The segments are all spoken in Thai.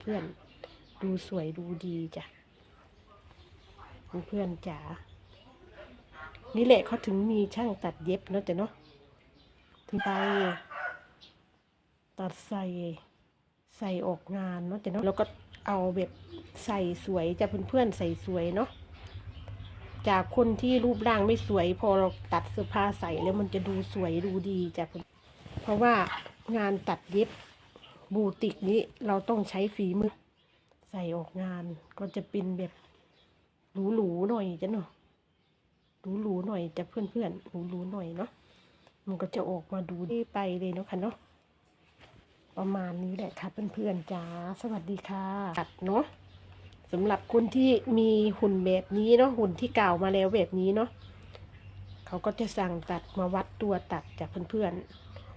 เพื่อนดูสวยดูดีจ้ะเพื่อนๆจ๋า นี่แหละเขาถึงมีช่างตัดเย็บเนาะจ้ะเนาะถึงไปตัดใส่ใส่ออกงานเนาะจ้ะเนาะแล้วก็เอาแบบใส่สวยจ้ะเพื่อนๆใส่สวยเนาะจากคนที่รูปร่างไม่สวย พอเราตัดเสื้อผ้าใส่แล้วมันจะดูสวยดูดีจ้ะเพื่อนเพราะว่างานตัดเย็บ บูติกนี้เราต้องใช้ฝีมือใส่ออกงานก็จะเป็นแบบหรูๆหน่อยจ้ะเนาะหรูๆหน่อยจะเพื่อนๆหรูๆหน่อยเนาะมันก็จะออกมาดูดีไปเลยเนาะค่ะเนาะประมาณนี้แหละค่ะเพื่อนๆจ้าสวัสดีค่ะตัดเนาะสำหรับคนที่มีหุ่นแบบนี้เนาะหุ่นที่เก่ามาแล้วแบบนี้เนาะเขาก็จะสั่งตัดมาวัดตัวตัดจากเพื่อน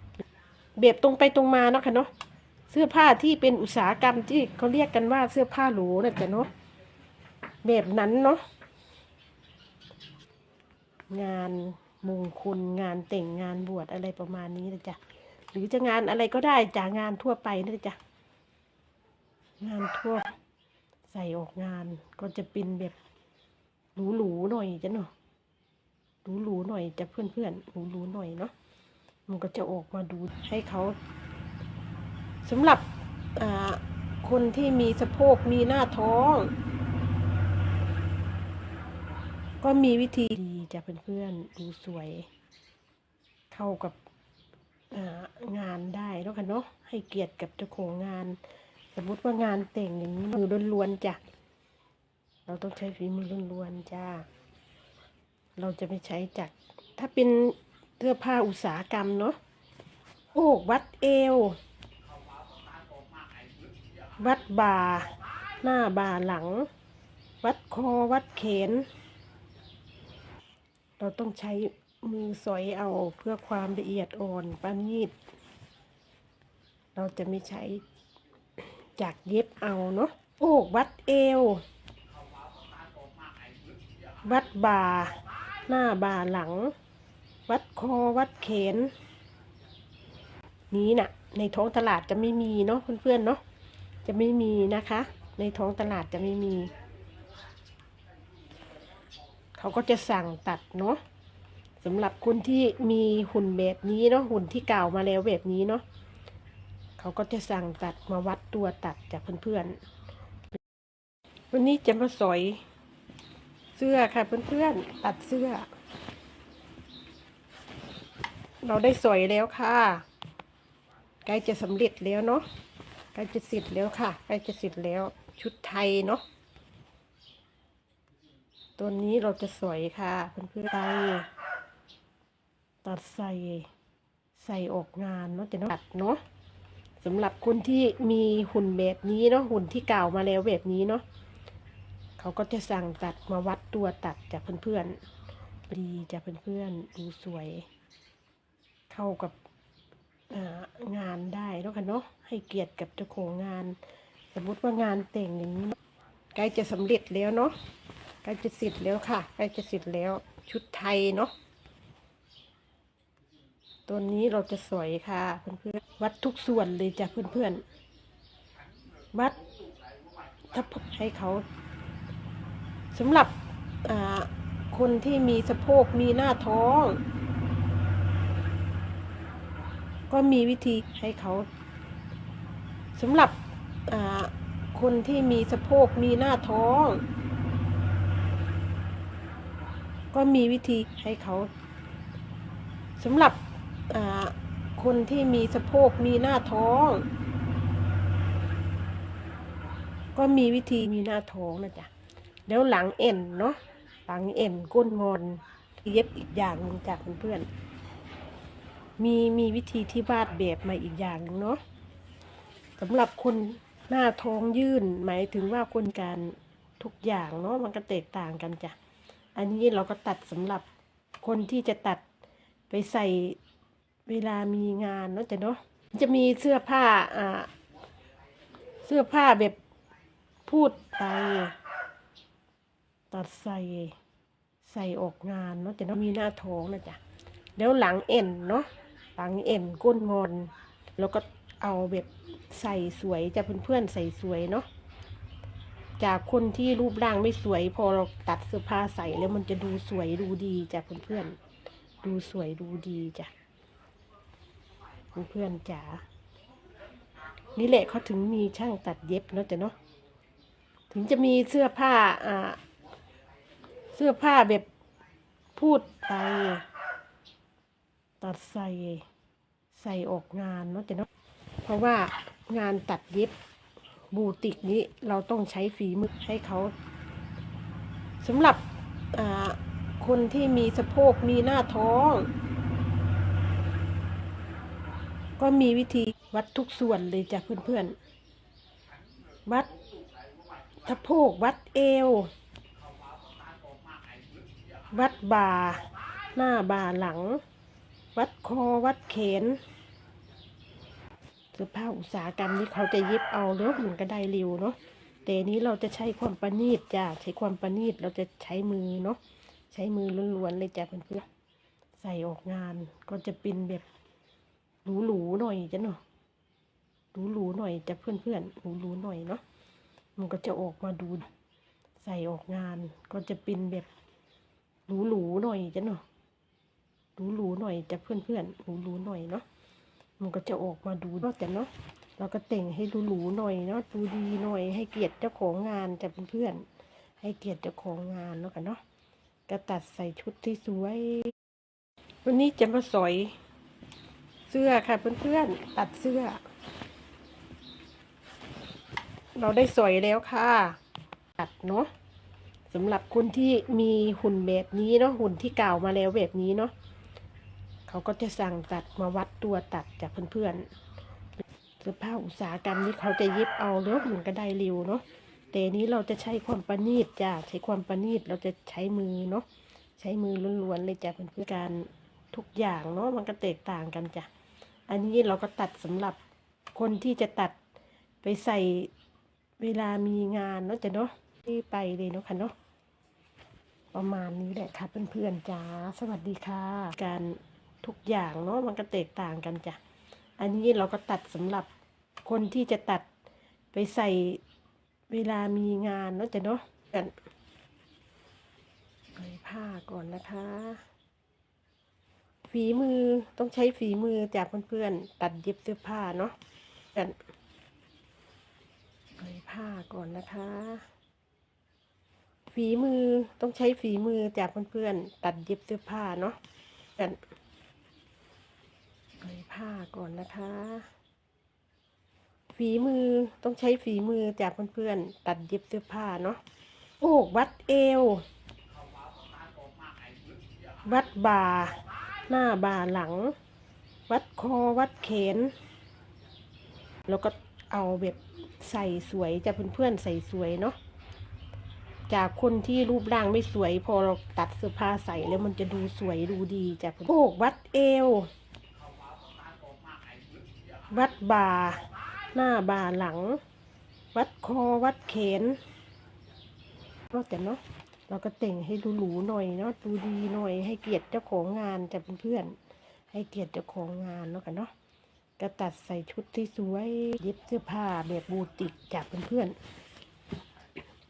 ๆแบบตรงไปตรงมาเนาะค่ะเนาะ เสื้อผ้าที่เป็นอุตสาหกรรมที่เขาเรียกกันว่าเสื้อผ้าหรูนะจ๊ะเนาะแบบนั้นเนาะงานมงคลงานแต่งงานบวชอะไรประมาณนี้นะจ๊ะหรือจะงานอะไรก็ได้จากงานทั่วไปนะจ๊ะงานทั่วใส่ออกงานก็จะเป็นแบบหรูๆหน่อยจ้ะเนาะหรูๆหน่อยจะเพื่อนๆหรูๆหน่อยเนาะมันก็จะออกมาดูให้เขา สำหรับคนที่มีสะโพกมีหน้าท้อง ก็มีวิธีดีจะเพื่อนๆดูสวย เข้ากับางานได้แล้วกันเนาะให้เกียรติกับเจ้าของงาน สมมติว่างานแต่งอย่างนี้มือล้วนๆจ้ะเราต้องใช้ฝีมือล้วนๆจ้า เราจะไม่ใช้จาก ถ้าเป็นเสื้อผ้าอุตสาหกรรมเนาะโอ้วัดเอว วัดบ่า หน้าบ่าหลัง วัดคอวัดเขน เราต้องใช้มือสอยเอาเพื่อความละเอียดอ่อนปานนีดเราจะไม่ใช้จากเย็บเอาเนาะโอ้วัดเอว วัดบ่า หน้าบ่าหลัง วัดคอวัดเขน นี้น่ะ ในท้องตลาดจะไม่มีเนาะเพื่อนๆเนาะ จะไม่มีนะคะ ในท้องตลาดจะไม่มี เขาก็จะสั่งตัดเนาะสำหรับคนที่มีหุ่นแบบนี้เนาะหุ่นที่เก่ามาแล้วแบบนี้เนาะเขาก็จะสั่งตัดมาวัดตัวตัดจากเพื่อนๆ วันนี้จะมาสอยเสื้อค่ะเพื่อนๆตัดเสื้อ เราได้สอยแล้วค่ะใกล้จะสำเร็จแล้วเนาะ ใกล้จะเสร็จแล้วค่ะใกล้จะเสร็จแล้วชุดไทยเนาะตัวนี้เราจะสวยค่ะเพื่อนๆไปตัดใส่ใส่ออกงานเนาะจะเนาะตัดเนาะสำหรับคนที่มีหุ่นแบบนี้เนาะหุ่นที่เก่ามาแล้วแบบนี้เนาะเขาก็จะสั่งตัดมาวัดตัวตัดจากเพื่อนๆดีจากเพื่อนๆดูสวย เข้ากับ งานได้แล้วกันเนาะให้เกียรติกับเจ้าของงาน สมมติว่างานแต่งอย่างนี้ใกล้จะสำเร็จแล้วเนาะใกล้จะเสร็จแล้วค่ะใกล้จะเสร็จแล้วชุดไทยเนาะตัวนี้เราจะสวยค่ะ เพื่อนๆวัดทุกส่วนเลยจ้ะเพื่อนๆวัดถ้าให้เขาสำหรับคนที่มีสะโพกมีหน้าท้อง ก็มีวิธีให้เขาสำหรับคนที่มีสะโพกมีหน้าท้อง ก็มีวิธีให้เขาสำหรับคนที่มีสะโพกมีหน้าท้อง ก็มีวิธีมีหน้าท้องนะจ๊ะแล้วหลังเอ็นเนาะหลังเอ็นก้นงอนเย็บอีกอย่างหนึ่งจากเพื่อนๆ มีมีวิธีที่วาดแบบมาอีกอย่างนึงเนาะสำหรับคนหน้าท้องยื่น หมายถึงว่าคนการทุกอย่างเนาะมันก็แตกต่างกันจ้ะ อันนี้เราก็ตัดสำหรับคนที่จะตัดไปใส่เวลามีงานเนาะจ้ะเนาะจะมีเสื้อผ้าอ่าเสื้อผ้าแบบพูดไปตัดใส่ใส่ออกงานเนาะจ้ะเนาะมีหน้าท้องนะจ๊ะแล้วหลังเอ็นเนาะ หลังเอ็นก้นงอน แล้วก็เอาแบบใส่สวยจะเพื่อนๆใส่สวยเนาะจากคนที่รูปร่างไม่สวย พอเราตัดเสื้อผ้าใส่แล้วมันจะดูสวยดูดีจ้ะเพื่อนๆดูสวยดูดีจ้ะเพื่อนๆจ๋านี่แหละเขาถึงมีช่างตัดเย็บเนาะจ้ะเนาะถึงจะมีเสื้อผ้าอ่าเสื้อผ้าแบบพูดไป ตัดใส่ใส่ออกงานเนาะแต่เนาะเพราะว่างานตัดเย็บบูติกนี้เราต้องใช้ฝีมือให้เขาสำหรับคนที่มีสะโพกมีหน้าท้อง ก็มีวิธีวัดทุกส่วนเลยจ้ะเพื่อนๆ วัดสะโพกวัดเอว วัดบ่าหน้าบ่าหลัง วัดคอวัดแขนเสื้อผ้าอุตสาหกรรมนี้เขาจะเย็บเอาเนาะมันก็ได้เร็วเนาะแต่นี้เราจะใช้ความประณีตจ้ะใช้ความประณีตเราจะใช้มือเนาะใช้มือล้วนๆเลยจ้ะเพื่อนๆใส่ออกงานก็จะเป็นแบบหรูๆหน่อยจ้ะเนาะหรูๆหน่อยจ้ะเพื่อนๆหรูๆหน่อยเนาะมันก็จะออกมาดู ใส่ออกงานก็จะเป็นแบบหรูๆหน่อยจ้ะเนาะ หรูๆหน่อยจะเพื่อนๆหรูๆหน่อยเนาะมันก็จะออกมาดูนาะแต่เนาะเราก็แต่งให้หรูๆหน่อยเนาะดูดีหน่อยให้เกียรติเจ้าของงานจะเพื่อนๆให้เกียรติเจ้าของงานเนาะกันเนาะก็ตัดใส่ชุดที่สวย วันนี้จะมาสอยเสื้อค่ะเพื่อนๆตัดเสื้อ เราได้สอยแล้วค่ะ ตัดเนาะสำหรับคนที่มีหุ่นแบบนี้เนาะหุ่นที่เก่ามาแล้วแบบนี้เนาะ เขาก็จะสั่งตัดมาวัดตัวตัดจากเพื่อนๆเสื้อผ้าอุตสาหกรรมนี้เขาจะเย็บเอาเนาะมันก็ได้เร็วเนาะแต่นี้เราจะใช้ความประณีตจ้ะใช้ความประณีตเราจะใช้มือเนาะใช้มือล้วนๆเลยจ้ะเพื่อนๆการทุกอย่างเนาะมันก็แตกต่างกันจ้ะอันนี้เราก็ตัดสำหรับคนที่จะตัดไปใส่เวลามีงานเนาะจ้ะเนาะที่ไปเลยเนาะค่ะเนาะประมาณนี้แหละค่ะเพื่อนๆจ้าสวัสดีค่ะการ ทุกอย่างเนาะมันก็แตกต่างกันจ้ะ อันนี้เราก็ตัดสำหรับคนที่จะตัดไปใส่เวลามีงานเนาะจ้ะเนาะกันใส่ผ้าก่อนนะคะ ฝีมือต้องใช้ฝีมือจากเพื่อนๆตัดเย็บเสื้อผ้าเนาะกันใส่ผ้าก่อนนะคะ ฝีมือต้องใช้ฝีมือจากเพื่อนๆตัดเย็บเสื้อผ้าเนาะกัน ใส่ผ้าก่อนนะคะ ฝีมือต้องใช้ฝีมือจากเพื่อนๆตัดเย็บเสื้อผ้าเนาะโอกวัดเอว วัดบ่า หน้าบ่าหลัง วัดคอวัดแขน แล้วก็เอาแบบใส่สวยจะเพื่อนๆใส่สวยเนาะจากคนที่รูปร่างไม่สวย พอเราตัดเสื้อผ้าใส่แล้วมันจะดูสวยดูดีจ้ะโอกวัดเอว วัดบ่า หน้าบ่าหลัง วัดคอวัดแขนนอก็แต่เนาะเราก็แต่งให้ดูหรูหน่อยเนาะดูดีหน่อยให้เกียรติเจ้าของงานจะเป็นเพื่อน ให้เกียรติเจ้าของงานเนาะกันเนาะก็ตัดใส่ชุดที่สวยเย็บเสื้อผ้าแบบบูติกจากเพื่อน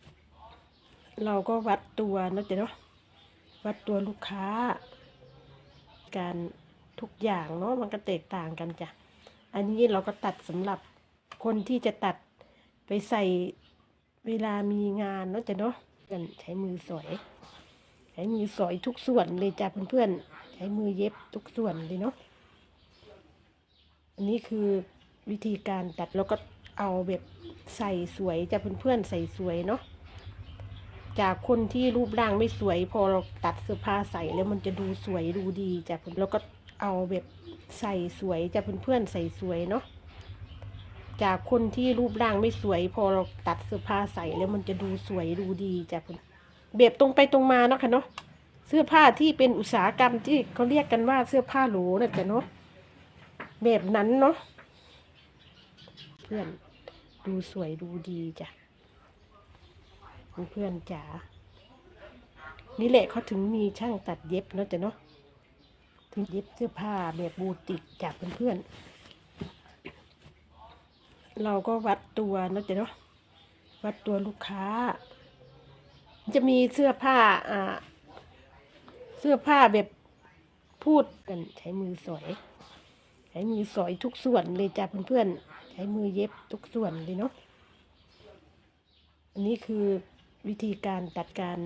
ๆเราก็วัดตัวนะจ๊ะเนาะวัดตัวลูกค้า การทุกอย่างเนาะมันก็แตกต่างกันจ้ะ อันนี้เราก็ตัดสำหรับคนที่จะตัดไปใส่เวลามีงานเนาะจ๊ะเนาะกันใช้มือสอย ใช้มือสอยทุกส่วนเลยจ้ะเพื่อนๆ ใช้มือเย็บทุกส่วนเลยเนาะ อันนี้คือวิธีการตัดแล้วก็เอาแบบใส่สวยจ้ะเพื่อนๆ ใส่สวยเนาะ จากคนที่รูปร่างไม่สวย พอเราตัดเสื้อผ้าใส่แล้วมันจะดูสวยดูดีจ้ะแล้วก็ เอาแบบใส่สวยจะเพื่อนๆใส่สวยเนาะจากคนที่รูปร่างไม่สวย พอเราตัดเสื้อผ้าใส่แล้วมันจะดูสวยดูดีจ้ะเพื่อนแบบตรงไปตรงมาเนาะค่ะเนาะเสื้อผ้าที่เป็นอุตสาหกรรมที่เขาเรียกกันว่าเสื้อผ้าโหลนะจ้ะเนาะแบบนั้นเนาะเพื่อนดูสวยดูดีจ้ะเพื่อนจ๋านี่แหละเขาถึงมีช่างตัดเย็บเนาะจ้ะเนาะ ถึงเย็บเสื้อผ้าแบบบูติกจากเพื่อนเราก็วัดตัวนะจ๊ะเนาะ วัดตัวลูกค้า จะมีเสื้อผ้าอ่าเสื้อผ้าแบบพูดกันใช้มือสอย ใช้มือสอยทุกส่วนเลยจ้ะเพื่อนๆ ใช้มือเย็บทุกส่วนเลยเนาะ อันนี้คือวิธีการตัดการ